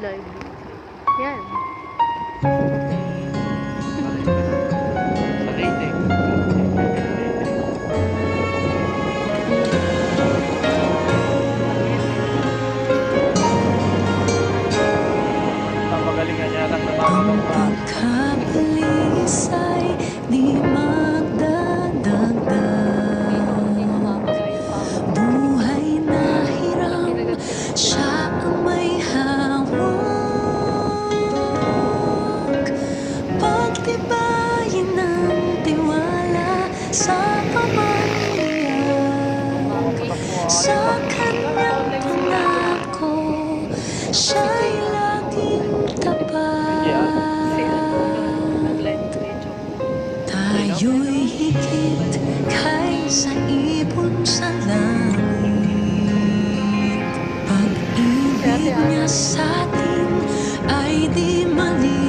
kulay. Yan. Sa dating. Ang magalingan niya lang na mga kapagpahan. Kapalis di sa pamamayan sa kanyang pangako siya'y laging tapat tayo'y higit kaysa ibon sa langit. Pag-ibig niya sa atin ay di mali.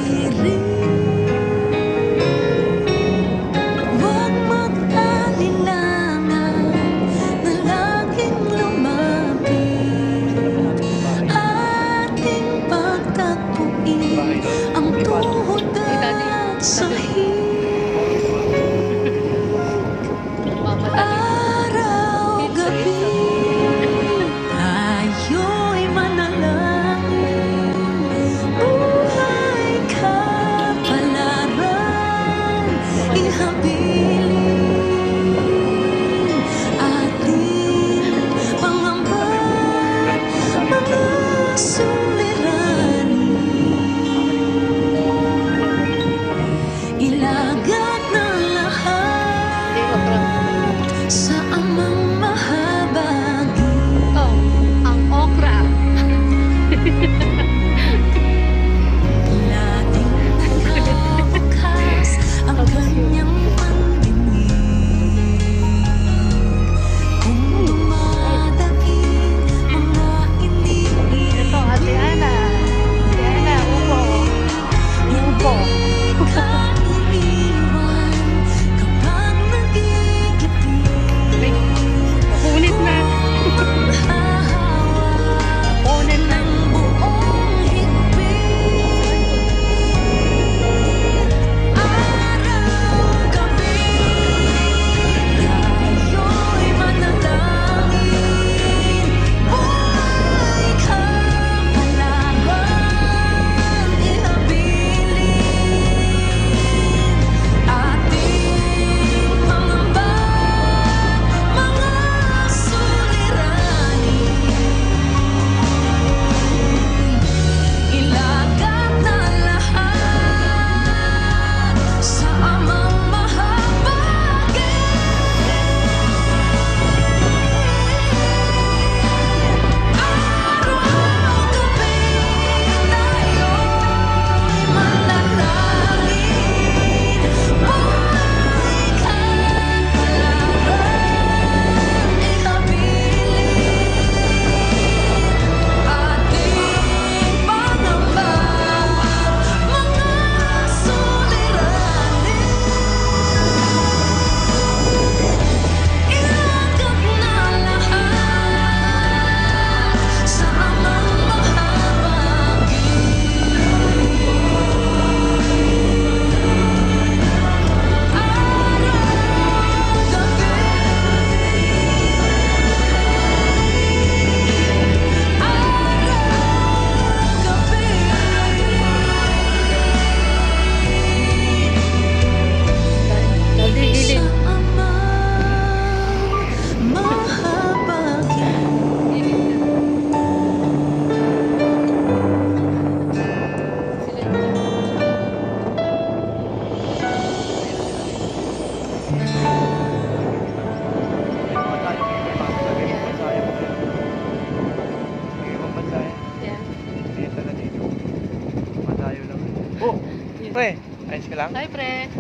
Pre, ayos ka lang? Hi, pre.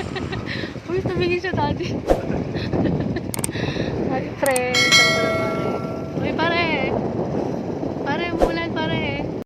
Uy, tumingin siya, daddy. Hi, pre.